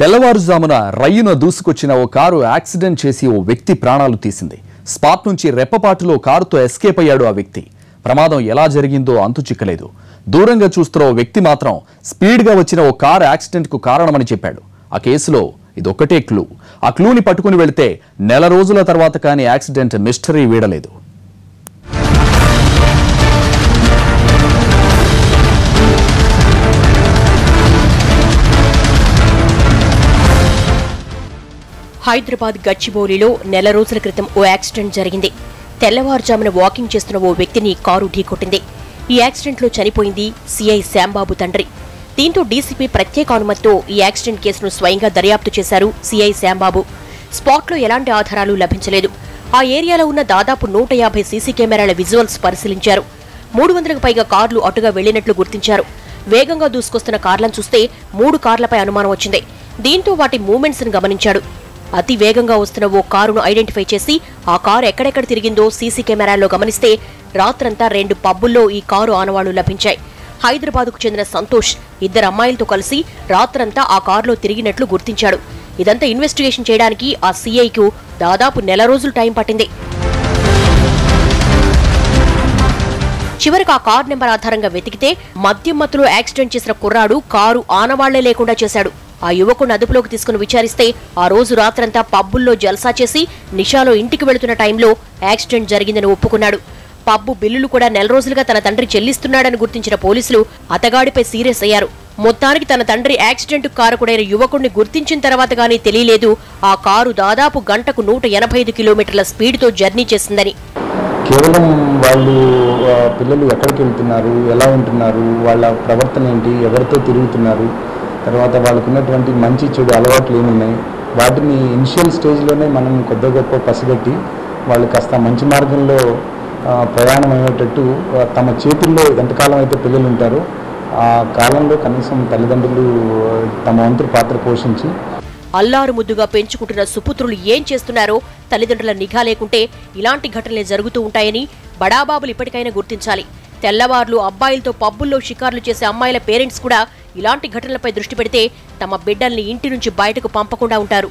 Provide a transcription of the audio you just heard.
తెల్లవారుజామున రయ్యున దూసుకొచ్చిన ఓ car accident చేసి ఓ వ్యక్తి ప్రాణాలు తీసింది. స్పాట్ నుంచి రెప్పపాటులో కారుతో ఎస్కేప్ అయ్యాడు ఆ వ్యక్తి. ప్రమాదం ఎలా జరిగిందో అంతు చిక్కలేదు. దూరంగా చూస్తున్న ఓ వ్యక్తి మాత్రం స్పీడ్గా వచ్చిన ఓ కారు యాక్సిడెంట్కు కారణమని చెప్పాడు. ఆ కేసులో ఇదొక్కటే క్లూ. ఆ క్లూని పట్టుకుని వెళితే నెల రోజుల తర్వాత కానీ యాక్సిడెంట్ మిస్టరీ వీడలేదు. హైదరాబాద్ గచ్చిబౌలిలో నెల రోజుల క్రితం ఓ యాక్సిడెంట్ జరిగింది. తెల్లవారుజామున వాకింగ్ చేస్తున్న ఓ వ్యక్తిని కారు ఢీకొట్టింది. ఈ యాక్సిడెంట్లో చనిపోయింది సిఐ శ్యాంబాబు తండ్రి. దీంతో డీసీపీ ప్రత్యేక అనుమతితో ఈ యాక్సిడెంట్ కేసును స్వయంగా దర్యాప్తు చేశారు సిఐ శ్యాంబాబు. స్పాట్లో ఎలాంటి ఆధారాలు లభించలేదు. ఆ ఏరియాలో ఉన్న దాదాపు నూట యాభై సీసీ కెమెరాల విజువల్స్ పరిశీలించారు. మూడు వందలకు పైగా కార్లు అటుగా వెళ్ళినట్లు గుర్తించారు. వేగంగా దూసుకొస్తున్న కార్లను చూస్తే మూడు కార్లపై అనుమానం వచ్చింది. దీంతో వాటి మూమెంట్స్ను గమనించాడు. అతి వేగంగా వస్తున్న ఓ కారును ఐడెంటిఫై చేసి ఆ కారు ఎక్కడెక్కడ తిరిగిందో సీసీ కెమెరాల్లో గమనిస్తే రాత్రంతా రెండు పబ్బుల్లో ఈ కారు ఆనవాళ్ళు లభించాయి. హైదరాబాద్కు చెందిన సంతోష్ ఇద్దరు అమ్మాయిలతో కలిసి రాత్రంతా ఆ కారులో తిరిగినట్లు గుర్తించాడు. ఇదంతా ఇన్వెస్టిగేషన్ చేయడానికి ఆ సీఐకు దాదాపు నెల రోజులు టైం పట్టింది. చివరికి ఆ కారు నెంబర్ ఆధారంగా వెతికితే మద్యం మత్తులో యాక్సిడెంట్ చేసిన కుర్రాడు కారు ఆనవాళ్ళే లేకుండా చేశాడు. ఆ యువకుని అదుపులోకి తీసుకుని విచారిస్తే ఆ రోజు రాత్రంతా పబ్బుల్లో జల్సా చేసి నిషాలో ఇంటికి వెళుతున్న టైంలో యాక్సిడెంట్ జరిగిందని ఒప్పుకున్నాడు. పబ్బు బిల్లులు కూడా నెల రోజులుగా తన తండ్రి చెల్లిస్తున్నాడని గుర్తించిన పోలీసులు అతగాడిపై సీరియస్ అయ్యారు. మొత్తానికి తన తండ్రి యాక్సిడెంట్ కారకుడైన యువకుడిని గుర్తించిన తర్వాత గానీ తెలియలేదు. ఆ కారు దాదాపు గంటకు నూట ఎనభై ఐదు కిలోమీటర్ల స్పీడ్తో జర్నీ చేసిందని. కేవలం వాళ్ళు పిల్లలు ఎక్కడికి వెళ్తున్నారు ఎలా ఉంటున్నారు వాళ్ళ ప్రవర్తన ఏంటి ఎవరితో తిరుగుతున్నారు తర్వాత వాళ్ళకు ఉన్నటువంటి మంచి చెడు అలవాట్లు ఏమున్నాయి? వాటిని ఇనిషియల్ స్టేజ్లోనే మనం కొద్ది గొప్ప పసిగట్టి వాళ్ళు కాస్త మంచి మార్గంలో ప్రయాణం అయ్యేటట్టు తమ చేతుల్లో ఎంతకాలం అయితే పిల్లలు ఉంటారో ఆ కాలంలో కనీసం తల్లిదండ్రులు తమ వంతు పాత్ర పోషించి అల్లారు ముద్దుగా పెంచుకుంటున్న సుపుత్రులు ఏం చేస్తున్నారో తల్లిదండ్రుల నిఘా లేకుంటే ఇలాంటి ఘటనలే జరుగుతూ ఉంటాయని బడాబాబులు ఇప్పటికైనా గుర్తించాలి. తెల్లవార్లు అబ్బాయిలతో పబ్బుల్లో షికార్లు చేసే అమ్మాయిల పేరెంట్స్ కూడా ఇలాంటి ఘటనలపై దృష్టి పెడితే తమ బిడ్డల్ని ఇంటి నుంచి బయటకు పంపకుండా ఉంటారు.